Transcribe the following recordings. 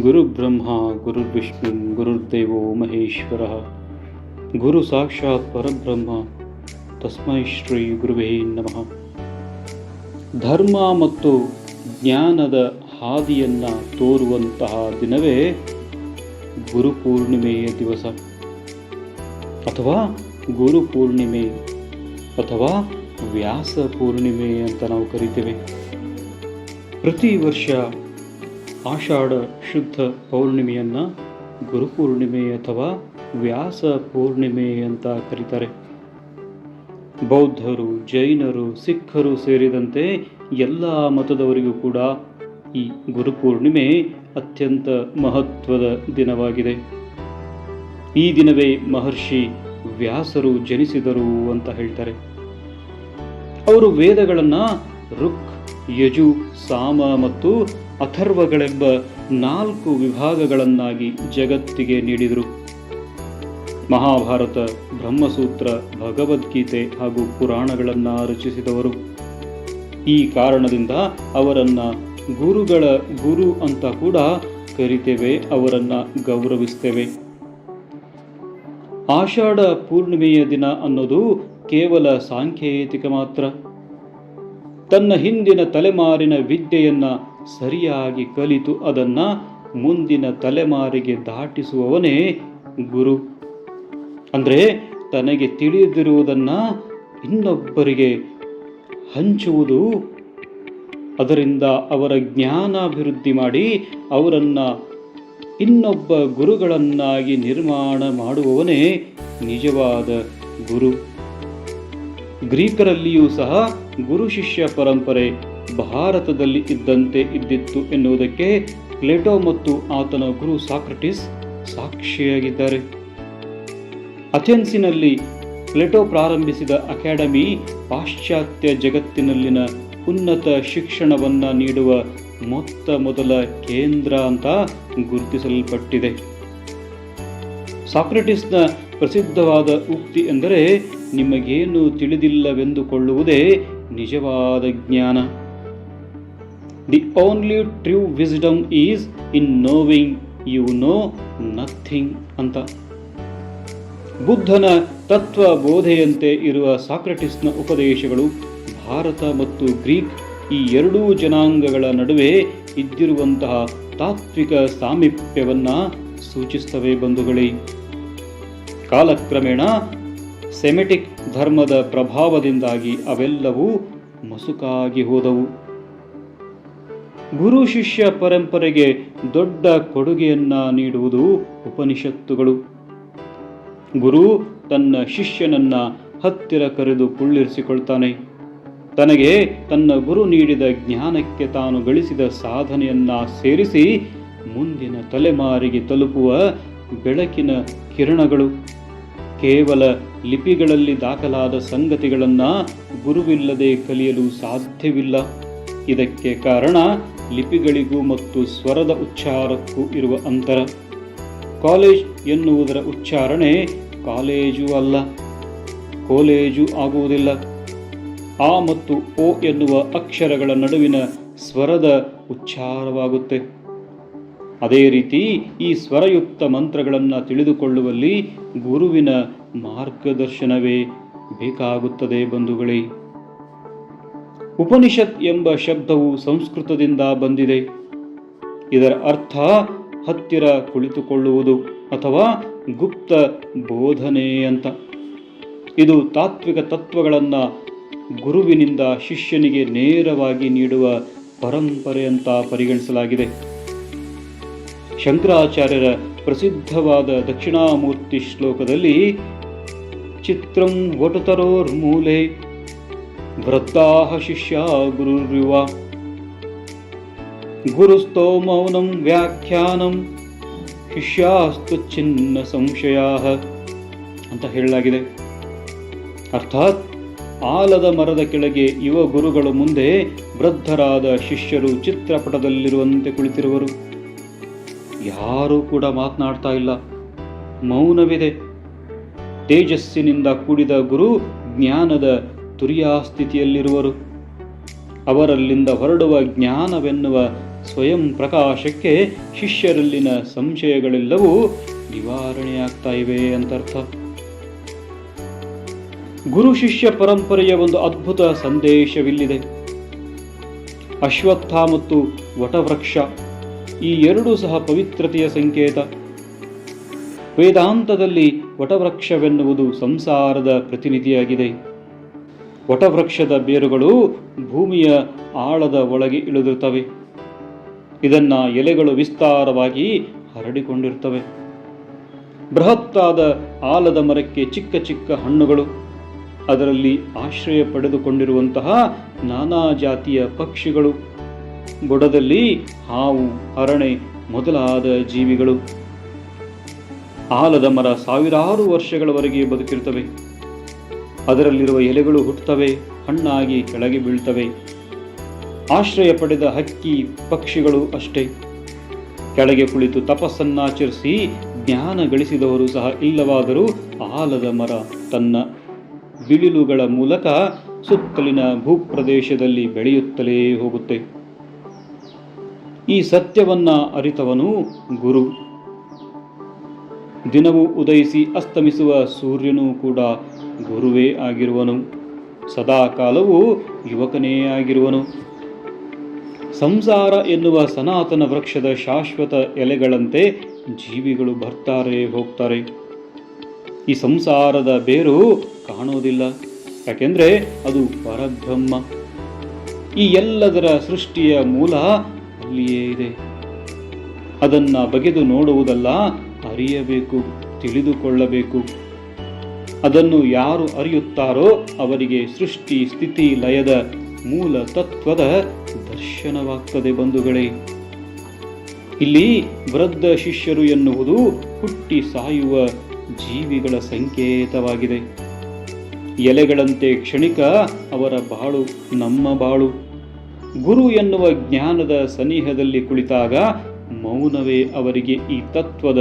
ಗುರುಬ್ರಹ್ಮ ಗುರುರ್ವಿಷ್ಣು ಗುರುರ್ದೇವೋ ಮಹೇಶ್ವರ ಗುರು ಸಾಕ್ಷಾತ್ ಪರಬ್ರಹ್ಮ ತಸ್ಮೈ ಶ್ರೀ ಗುರುವೇ ನಮಃ ಧರ್ಮ ಮತ್ತು ಜ್ಞಾನದ ಹಾದಿಯನ್ನು ತೋರುವಂತಹ ದಿನವೇ ಗುರುಪೂರ್ಣಿಮೆಯ ದಿವಸ. ಅಥವಾ ಗುರುಪೂರ್ಣಿಮೆ ಅಥವಾ ವ್ಯಾಸ ಪೂರ್ಣಿಮೆ ಅಂತ ನಾವು ಕರಿತೇವೆ. ಪ್ರತಿ ವರ್ಷ ಆಷಾಢ ಶುದ್ಧ ಪೌರ್ಣಿಮೆಯನ್ನು ಗುರುಪೂರ್ಣಿಮೆ ಅಥವಾ ವ್ಯಾಸ ಪೂರ್ಣಿಮೆ ಅಂತ ಕರೀತಾರೆ. ಬೌದ್ಧರು, ಜೈನರು, ಸಿಖ್ಖರು ಸೇರಿದಂತೆ ಎಲ್ಲ ಮತದವರಿಗೂ ಕೂಡ ಈ ಗುರುಪೂರ್ಣಿಮೆ ಅತ್ಯಂತ ಮಹತ್ವದ ದಿನವಾಗಿದೆ. ಈ ದಿನವೇ ಮಹರ್ಷಿ ವ್ಯಾಸರು ಜನಿಸಿದರು ಅಂತ ಹೇಳ್ತಾರೆ. ಅವರು ವೇದಗಳನ್ನು ಋಕ್, ಯಜು, ಸಾಮ ಮತ್ತು ಅಥರ್ವಗಳೆಂಬ ನಾಲ್ಕು ವಿಭಾಗಗಳನ್ನಾಗಿ ಜಗತ್ತಿಗೆ ನೀಡಿದರು. ಮಹಾಭಾರತ, ಬ್ರಹ್ಮಸೂತ್ರ, ಭಗವದ್ಗೀತೆ ಹಾಗೂ ಪುರಾಣಗಳನ್ನು ರಚಿಸಿದವರು. ಈ ಕಾರಣದಿಂದ ಅವರನ್ನು ಗುರುಗಳ ಗುರು ಅಂತ ಕೂಡ ಕರಿತೇವೆ, ಅವರನ್ನು ಗೌರವಿಸ್ತೇವೆ. ಆಷಾಢ ಪೂರ್ಣಿಮೆಯ ದಿನ ಅನ್ನೋದು ಕೇವಲ ಸಾಂಕೇತಿಕ ಮಾತ್ರ. ತನ್ನ ಹಿಂದಿನ ತಲೆಮಾರಿನ ವಿದ್ಯೆಯನ್ನ ಸರಿಯಾಗಿ ಕಲಿತು ಅದನ್ನ ಮುಂದಿನ ತಲೆಮಾರಿಗೆ ದಾಟಿಸುವವನೇ ಗುರು. ಅಂದರೆ ತನಗೆ ತಿಳಿದಿರುವುದನ್ನ ಇನ್ನೊಬ್ಬರಿಗೆ ಹಂಚುವುದು. ಅದರಿಂದ ಅವರ ಜ್ಞಾನಾಭಿವೃದ್ಧಿ ಮಾಡಿ ಅವರನ್ನು ಇನ್ನೊಬ್ಬ ಗುರುಗಳನ್ನಾಗಿ ನಿರ್ಮಾಣ ಮಾಡುವವನೇ ನಿಜವಾದ ಗುರು. ಗ್ರೀಕರಲ್ಲಿಯೂ ಸಹ ಗುರು ಶಿಷ್ಯ ಪರಂಪರೆ ಭಾರತದಲ್ಲಿ ಇದ್ದಂತೆ ಇದ್ದಿತ್ತು ಎನ್ನುವುದಕ್ಕೆ ಪ್ಲೇಟೋ ಮತ್ತು ಆತನ ಗುರು ಸಾಕ್ರಟಿಸ್ ಸಾಕ್ಷಿಯಾಗಿದ್ದಾರೆ. ಅಥೆನ್ಸಿನಲ್ಲಿ ಪ್ಲೇಟೋ ಪ್ರಾರಂಭಿಸಿದ ಅಕಾಡೆಮಿ ಪಾಶ್ಚಾತ್ಯ ಜಗತ್ತಿನಲ್ಲಿನ ಉನ್ನತ ಶಿಕ್ಷಣವನ್ನು ನೀಡುವ ಮೊತ್ತ ಮೊದಲ ಕೇಂದ್ರ ಅಂತ ಗುರುತಿಸಲ್ಪಟ್ಟಿದೆ. ಸಾಕ್ರೆಟಿಸ್ನ ಪ್ರಸಿದ್ಧವಾದ ಉಕ್ತಿ ಎಂದರೆ ನಿಮಗೇನು ತಿಳಿದಿಲ್ಲವೆಂದುಕೊಳ್ಳುವುದೇ ನಿಜವಾದ ಜ್ಞಾನ. The only true wisdom is in knowing you know nothing ಅಂತ. ಬುದ್ಧನ ತತ್ವ ಬೋಧೆಯಂತೆ ಇರುವ ಸಾಕ್ರೆಟಿಸ್ನ ಉಪದೇಶಗಳು ಭಾರತ ಮತ್ತು ಗ್ರೀಕ್ ಈ ಎರಡೂ ಜನಾಂಗಗಳ ನಡುವೆ ಇದ್ದಿರುವಂತಹ ತಾತ್ವಿಕ ಸಾಮೀಪ್ಯವನ್ನು ಸೂಚಿಸ್ತವೆ ಬಂಧುಗಳೇ. ಕಾಲಕ್ರಮೇಣ ಸೆಮೆಟಿಕ್ ಧರ್ಮದ ಪ್ರಭಾವದಿಂದಾಗಿ ಅವೆಲ್ಲವೂ ಮಸುಕಾಗಿ ಹೋದವು. ಗುರು ಶಿಷ್ಯ ಪರಂಪರೆಗೆ ದೊಡ್ಡ ಕೊಡುಗೆಯನ್ನ ನೀಡುವುದು ಉಪನಿಷತ್ತುಗಳು. ಗುರು ತನ್ನ ಶಿಷ್ಯನನ್ನ ಹತ್ತಿರ ಕರೆದು ಕುಳ್ಳಿರಿಸಿಕೊಳ್ತಾನೆ. ತನಗೆ ತನ್ನ ಗುರು ನೀಡಿದ ಜ್ಞಾನಕ್ಕೆ ತಾನು ಗಳಿಸಿದ ಸಾಧನೆಯನ್ನ ಸೇರಿಸಿ ಮುಂದಿನ ತಲೆಮಾರಿಗೆ ತಲುಪುವ ಬೆಳಕಿನ ಕಿರಣಗಳು. ಕೇವಲ ಲಿಪಿಗಳಲ್ಲಿ ದಾಖಲಾದ ಸಂಗತಿಗಳನ್ನು ಗುರುವಿಲ್ಲದೆ ಕಲಿಯಲು ಸಾಧ್ಯವಿಲ್ಲ. ಇದಕ್ಕೆ ಕಾರಣ ಲಿಪಿಗಳಿಗೂ ಮತ್ತು ಸ್ವರದ ಉಚ್ಚಾರಕ್ಕೂ ಇರುವ ಅಂತರ. ಕಾಲೇಜ್ ಎನ್ನುವುದರ ಉಚ್ಚಾರಣೆ ಕಾಲೇಜು ಅಲ್ಲ, ಕೋಲೇಜು ಆಗುವುದಿಲ್ಲ. ಆ ಮತ್ತು ಓ ಎನ್ನುವ ಅಕ್ಷರಗಳ ನಡುವಿನ ಸ್ವರದ ಉಚ್ಚಾರವಾಗುತ್ತೆ. ಅದೇ ರೀತಿ ಈ ಸ್ವರಯುಕ್ತ ಮಂತ್ರಗಳನ್ನು ತಿಳಿದುಕೊಳ್ಳುವಲ್ಲಿ ಗುರುವಿನ ಮಾರ್ಗದರ್ಶನವೇ ಬೇಕಾಗುತ್ತದೆ ಬಂಧುಗಳೇ. ಉಪನಿಷತ್ ಎಂಬ ಶಬ್ದವು ಸಂಸ್ಕೃತದಿಂದ ಬಂದಿದೆ. ಇದರ ಅರ್ಥ ಹತ್ತಿರ ಕುಳಿತುಕೊಳ್ಳುವುದು ಅಥವಾ ಗುಪ್ತ ಬೋಧನೆ ಅಂತ. ಇದು ತಾತ್ವಿಕ ತತ್ವಗಳನ್ನು ಗುರುವಿನಿಂದ ಶಿಷ್ಯನಿಗೆ ನೇರವಾಗಿ ನೀಡುವ ಪರಂಪರೆ ಅಂತ ಪರಿಗಣಿಸಲಾಗಿದೆ. ಶಂಕರಾಚಾರ್ಯರ ಪ್ರಸಿದ್ಧವಾದ ದಕ್ಷಿಣಾಮೂರ್ತಿ ಶ್ಲೋಕದಲ್ಲಿ, ಚಿತ್ರಂ ವಟುತರೋರ್ಮೂಲೆ ವೃದ್ಧಾಹ ಶಿಷ್ಯ ಗುರುರಿವ ಗುರುಸ್ತೋ ಮೌನಂ ವ್ಯಾಖ್ಯಾನಂ. ಶಿಷ್ಯಾಸ್ತು ಚಿನ್ನ ಸಂಶಯ ಅಂತ ಹೇಳಲಾಗಿದೆ. ಅರ್ಥಾತ್ ಆಲದ ಮರದ ಕೆಳಗೆ ಯುವ ಗುರುಗಳ ಮುಂದೆ ವೃದ್ಧರಾದ ಶಿಷ್ಯರು ಚಿತ್ರಪಟದಲ್ಲಿರುವಂತೆ ಕುಳಿತಿರುವರು. ಯಾರೂ ಕೂಡ ಮಾತನಾಡ್ತಾ ಇಲ್ಲ. ಮೌನವಿದೆ. ತೇಜಸ್ಸಿನಿಂದ ಕೂಡಿದ ಗುರು ಜ್ಞಾನದ ತುರಿಯಾ ಸ್ಥಿತಿಯಲ್ಲಿರುವರು. ಅವರಲ್ಲಿಂದ ಹೊರಡುವ ಜ್ಞಾನವೆನ್ನುವ ಸ್ವಯಂ ಪ್ರಕಾಶಕ್ಕೆ ಶಿಷ್ಯರಲ್ಲಿನ ಸಂಶಯಗಳೆಲ್ಲವೂ ನಿವಾರಣೆಯಾಗ್ತಾ ಇವೆ ಅಂತರ್ಥ. ಗುರು ಶಿಷ್ಯ ಪರಂಪರೆಯ ಒಂದು ಅದ್ಭುತ ಸಂದೇಶವಿಲ್ಲಿದೆ. ಅಶ್ವತ್ಥ ಮತ್ತು ವಟವೃಕ್ಷ ಈ ಎರಡೂ ಸಹ ಪವಿತ್ರತೆಯ ಸಂಕೇತ. ವೇದಾಂತದಲ್ಲಿ ವಟವೃಕ್ಷವೆನ್ನುವುದು ಸಂಸಾರದ ಪ್ರತಿನಿಧಿಯಾಗಿದೆ. ವಟವೃಕ್ಷದ ಬೇರುಗಳು ಭೂಮಿಯ ಆಳದ ಒಳಗೆ ಇಳಿದಿರುತ್ತವೆ. ಇದನ್ನ ಎಲೆಗಳು ವಿಸ್ತಾರವಾಗಿ ಹರಡಿಕೊಂಡಿರುತ್ತವೆ. ಬೃಹತ್ತಾದ ಆಲದ ಮರಕ್ಕೆ ಚಿಕ್ಕ ಚಿಕ್ಕ ಹಣ್ಣುಗಳು. ಅದರಲ್ಲಿ ಆಶ್ರಯ ಪಡೆದುಕೊಂಡಿರುವಂತಹ ನಾನಾ ಜಾತಿಯ ಪಕ್ಷಿಗಳು. ಬುಡದಲ್ಲಿ ಹಾವು ಹರಣೆ ಮೊದಲಾದ ಜೀವಿಗಳು. ಆಲದ ಮರ ಸಾವಿರಾರು ವರ್ಷಗಳವರೆಗೆ ಬದುಕಿರ್ತವೆ ಅದರಲ್ಲಿರುವ ಎಲೆಗಳು ಹುಟ್ಟುತ್ತವೆ, ಹಣ್ಣಾಗಿ ಕೆಳಗೆ ಬೀಳ್ತವೆ ಆಶ್ರಯ ಪಡೆದ ಹಕ್ಕಿ ಪಕ್ಷಿಗಳು ಅಷ್ಟೇ. ಕೆಳಗೆ ಕುಳಿತು ತಪಸ್ಸನ್ನಾಚರಿಸಿ ಜ್ಞಾನ ಗಳಿಸಿದವರು ಸಹ ಇಲ್ಲವಾದರೂ ಆಲದ ಮರ ತನ್ನ ಬಿಳಿಲುಗಳ ಮೂಲಕ ಸುತ್ತಲಿನ ಭೂಪ್ರದೇಶದಲ್ಲಿ ಬೆಳೆಯುತ್ತಲೇ ಹೋಗುತ್ತೆ. ಈ ಸತ್ಯವನ್ನ ಅರಿತವನು ಗುರು. ದಿನವೂ ಉದಯಿಸಿ ಅಸ್ತಮಿಸುವ ಸೂರ್ಯನೂ ಕೂಡ ಗುರುವೇ ಆಗಿರುವನು. ಸದಾಕಾಲವೂ ಯುವಕನೇ ಆಗಿರುವನು. ಸಂಸಾರ ಎನ್ನುವ ಸನಾತನ ವೃಕ್ಷದ ಶಾಶ್ವತ ಎಲೆಗಳಂತೆ ಜೀವಿಗಳು ಬರ್ತಾರೆ ಹೋಗ್ತಾರೆ. ಈ ಸಂಸಾರದ ಬೇರು ಕಾಣೋದಿಲ್ಲ. ಯಾಕೆಂದರೆ ಅದು ಪರಬ್ರಹ್ಮ. ಈ ಎಲ್ಲದರ ಸೃಷ್ಟಿಯ ಮೂಲ ಅಲ್ಲಿಯೇ ಇದೆ. ಅದನ್ನು ಬಗೆದು ನೋಡುವುದಲ್ಲ, ಅರಿಯಬೇಕು, ತಿಳಿದುಕೊಳ್ಳಬೇಕು. ಅದನ್ನು ಯಾರು ಅರಿಯುತ್ತಾರೋ ಅವರಿಗೆ ಸೃಷ್ಟಿ ಸ್ಥಿತಿ ಲಯದ ಮೂಲ ತತ್ವದ ದರ್ಶನವಾಗ್ತದೆ ಬಂಧುಗಳೇ. ಇಲ್ಲಿ ವೃದ್ಧ ಶಿಷ್ಯರು ಎನ್ನುವುದು ಹುಟ್ಟಿ ಸಾಯುವ ಜೀವಿಗಳ ಸಂಕೇತವಾಗಿದೆ. ಎಲೆಗಳಂತೆ ಕ್ಷಣಿಕ ಅವರ ಬಾಳು ನಮ್ಮ ಬಾಳು. ಗುರು ಎನ್ನುವ ಜ್ಞಾನದ ಸನಿಹದಲ್ಲಿ ಕುಳಿತಾಗ ಮೌನವೇ ಅವರಿಗೆ ಈ ತತ್ವದ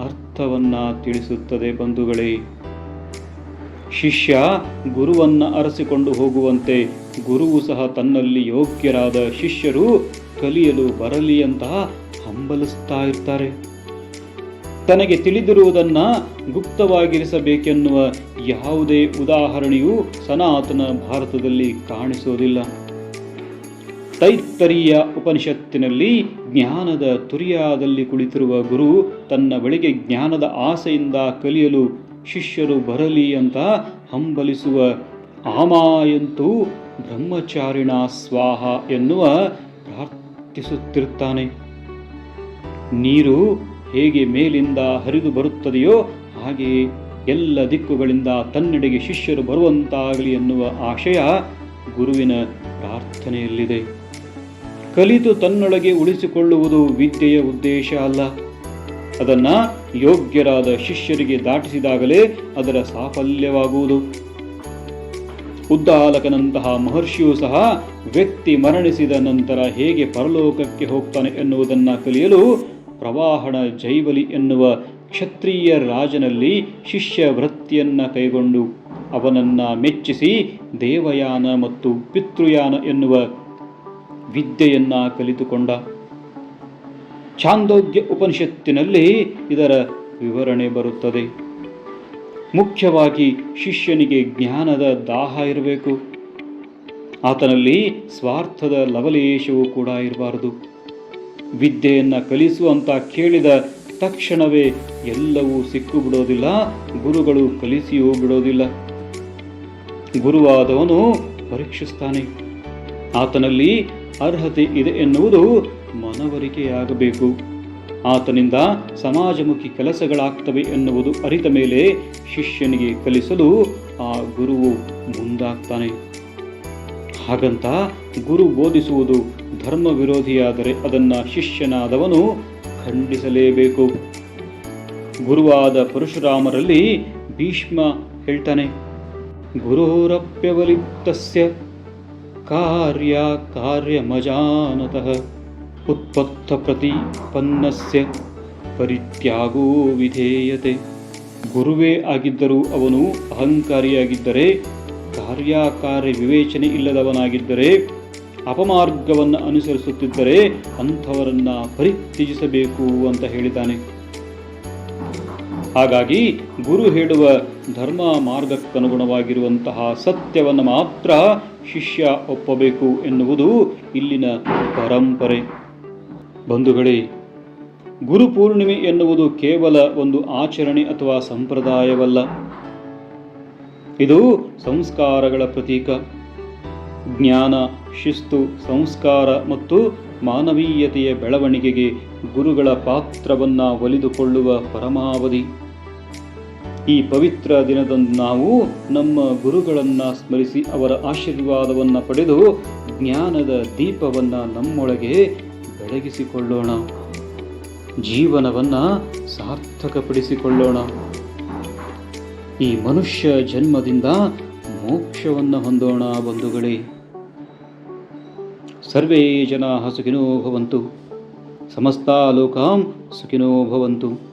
ಅರ್ಥವನ್ನ ತಿಳಿಸುತ್ತದೆ ಬಂಧುಗಳೇ. ಶಿಷ್ಯ ಗುರುವನ್ನು ಅರಸಿಕೊಂಡು ಹೋಗುವಂತೆ ಗುರುವು ಸಹ ತನ್ನಲ್ಲಿ ಯೋಗ್ಯರಾದ ಶಿಷ್ಯರು ಕಲಿಯಲು ಬರಲಿ ಅಂತ ಹಂಬಲಿಸ್ತಾ ಇರ್ತಾರೆ. ತನಗೆ ತಿಳಿದಿರುವುದನ್ನು ಗುಪ್ತವಾಗಿರಿಸಬೇಕೆನ್ನುವ ಯಾವುದೇ ಉದಾಹರಣೆಯೂ ಸನಾತನ ಭಾರತದಲ್ಲಿ ಕಾಣಿಸೋದಿಲ್ಲ. ತೈತ್ತರಿಯ ಉಪನಿಷತ್ತಿನಲ್ಲಿ ಜ್ಞಾನದ ತುರಿಯಾದಲ್ಲಿ ಕುಳಿತಿರುವ ಗುರು ತನ್ನ ಬಳಿಗೆ ಜ್ಞಾನದ ಆಸೆಯಿಂದ ಕಲಿಯಲು ಶಿಷ್ಯರು ಬರಲಿ ಅಂತ ಹಂಬಲಿಸುವ ಆಮಾಯಂತೂ ಬ್ರಹ್ಮಚಾರಿಣ ಸ್ವಾಹ ಎನ್ನುವ ಪ್ರಾರ್ಥಿಸುತ್ತಿರುತ್ತಾನೆ ನೀರು ಹೇಗೆ ಮೇಲಿಂದ ಹರಿದು ಬರುತ್ತದೆಯೋ ಹಾಗೆ ಎಲ್ಲ ದಿಕ್ಕುಗಳಿಂದ ತನ್ನೆಡೆಗೆ ಶಿಷ್ಯರು ಬರುವಂತಾಗಲಿ ಎನ್ನುವ ಆಶಯ ಗುರುವಿನ ಪ್ರಾರ್ಥನೆಯಲ್ಲಿದೆ. ಕಲಿತು ತನ್ನೊಳಗೆ ಉಳಿಸಿಕೊಳ್ಳುವುದು ವಿದ್ಯೆಯ ಉದ್ದೇಶ ಅಲ್ಲ. ಅದನ್ನ ಯೋಗ್ಯರಾದ ಶಿಷ್ಯರಿಗೆ ದಾಟಿಸಿದಾಗಲೇ ಅದರ ಸಾಫಲ್ಯವಾಗುವುದು. ಉದ್ದಾಲಕನಂತಹ ಮಹರ್ಷಿಯೂ ಸಹ ವ್ಯಕ್ತಿ ಮರಣಿಸಿದ ನಂತರ ಹೇಗೆ ಪರಲೋಕಕ್ಕೆ ಹೋಗ್ತಾನೆ ಎನ್ನುವುದನ್ನು ಕಲಿಯಲು ಪ್ರವಾಹಣ ಜೈವಲಿ ಎನ್ನುವ ಕ್ಷತ್ರಿಯ ರಾಜನಲ್ಲಿ ಶಿಷ್ಯ ವೃತ್ತಿಯನ್ನು ಕೈಗೊಂಡು ಅವನನ್ನು ಮೆಚ್ಚಿಸಿ ದೇವಯಾನ ಮತ್ತು ಪಿತೃಯಾನ ಎನ್ನುವ ವಿದ್ಯೆಯನ್ನು ಕಲಿತುಕೊಂಡ. ಛಾಂದೋಗ್ಯ ಉಪನಿಷತ್ತಿನಲ್ಲಿ ಇದರ ವಿವರಣೆ ಬರುತ್ತದೆ. ಮುಖ್ಯವಾಗಿ ಶಿಷ್ಯನಿಗೆ ಜ್ಞಾನದ ದಾಹ ಇರಬೇಕು. ಆತನಲ್ಲಿ ಸ್ವಾರ್ಥದ ಲವಲೇಶವೂ ಕೂಡ ಇರಬಾರದು. ವಿದ್ಯೆಯನ್ನು ಕಲಿಸು ಅಂತ ಕೇಳಿದ ತಕ್ಷಣವೇ ಎಲ್ಲವೂ ಸಿಕ್ಕು ಬಿಡೋದಿಲ್ಲ ಗುರುಗಳು ಕಲಿಸಿಯೂ ಬಿಡೋದಿಲ್ಲ. ಗುರುವಾದವನು ಪರೀಕ್ಷಿಸ್ತಾನೆ. ಆತನಲ್ಲಿ ಅರ್ಹತೆ ಇದೆ ಎನ್ನುವುದು ಮನವರಿಕೆಯಾಗಬೇಕು. ಆತನಿಂದ ಸಮಾಜಮುಖಿ ಕೆಲಸಗಳಾಗ್ತವೆ ಎನ್ನುವುದು ಅರಿತ ಮೇಲೆ ಶಿಷ್ಯನಿಗೆ ಕಲಿಸಲು ಆ ಗುರುವು ಮುಂದಾಗ್ತಾನೆ. ಹಾಗಂತ ಗುರು ಬೋಧಿಸುವುದು ಧರ್ಮ ವಿರೋಧಿಯಾದರೆ ಅದನ್ನ ಶಿಷ್ಯನಾದವನು ಖಂಡಿಸಲೇಬೇಕು. ಗುರುವಾದ ಪರಶುರಾಮರಲ್ಲಿ ಭೀಷ್ಮ ಹೇಳ್ತಾನೆ, ಗುರೋರಪ್ಯವಲಿಪ್ತಸ್ಯ ಕಾರ್ಯ ಕಾರ್ಯಮಜಾನತಃ. ಉತ್ಪತ್ತ ಪ್ರತಿಪನ್ನಸ್ಯ ಪರಿತ್ಯಾಗೋ ವಿಧೇಯತೆ. ಗುರುವೇ ಆಗಿದ್ದರೂ ಅವನು ಅಹಂಕಾರಿಯಾಗಿದ್ದರೆ ಕಾರ್ಯಕಾರ್ಯ ವಿವೇಚನೆ ಇಲ್ಲದವನಾಗಿದ್ದರೆ, ಅಪಮಾರ್ಗವನ್ನು ಅನುಸರಿಸುತ್ತಿದ್ದರೆ ಅಂಥವರನ್ನು ಪರಿತ್ಯಜಿಸಬೇಕು ಅಂತ ಹೇಳಿದ್ದಾನೆ. ಹಾಗಾಗಿ ಗುರು ಹೇಳುವ ಧರ್ಮ ಮಾರ್ಗಕ್ಕನುಗುಣವಾಗಿರುವಂತಹ ಸತ್ಯವನ್ನು ಮಾತ್ರ ಶಿಷ್ಯ ಒಪ್ಪಬೇಕು ಎನ್ನುವುದು ಇಲ್ಲಿನ ಪರಂಪರೆ. ಬಂಧುಗಳೇ, ಗುರು ಪೂರ್ಣಿಮೆ ಎನ್ನುವುದು ಕೇವಲ ಒಂದು ಆಚರಣೆ ಅಥವಾ ಸಂಪ್ರದಾಯವಲ್ಲ. ಇದು ಸಂಸ್ಕಾರಗಳ ಪ್ರತೀಕ. ಜ್ಞಾನ, ಶಿಸ್ತು, ಸಂಸ್ಕಾರ ಮತ್ತು ಮಾನವೀಯತೆಯ ಬೆಳವಣಿಗೆಗೆ ಗುರುಗಳ ಪಾತ್ರವನ್ನು ಒಲಿದುಕೊಳ್ಳುವ ಪರಮಾವಧಿ. ಈ ಪವಿತ್ರ ದಿನದಂದು ನಾವು ನಮ್ಮ ಗುರುಗಳನ್ನು ಸ್ಮರಿಸಿ ಅವರ ಆಶೀರ್ವಾದವನ್ನು ಪಡೆದು ಜ್ಞಾನದ ದೀಪವನ್ನು ನಮ್ಮೊಳಗೆ ಬೆಳಗಿಸಿಕೊಳ್ಳೋಣ. ಜೀವನವನ್ನು ಸಾರ್ಥಕಪಡಿಸಿಕೊಳ್ಳೋಣ. ಈ ಮನುಷ್ಯ ಜನ್ಮದಿಂದ ಮೋಕ್ಷವನ್ನು ಹೊಂದೋಣ ಬಂಧುಗಳೇ. ಸರ್ವೇ ಜನ ಸುಖಿನೋ ಭವಂತು, ಸಮಸ್ತಾ ಲೋಕಾಂ ಸುಖಿನೋ ಭವಂತು.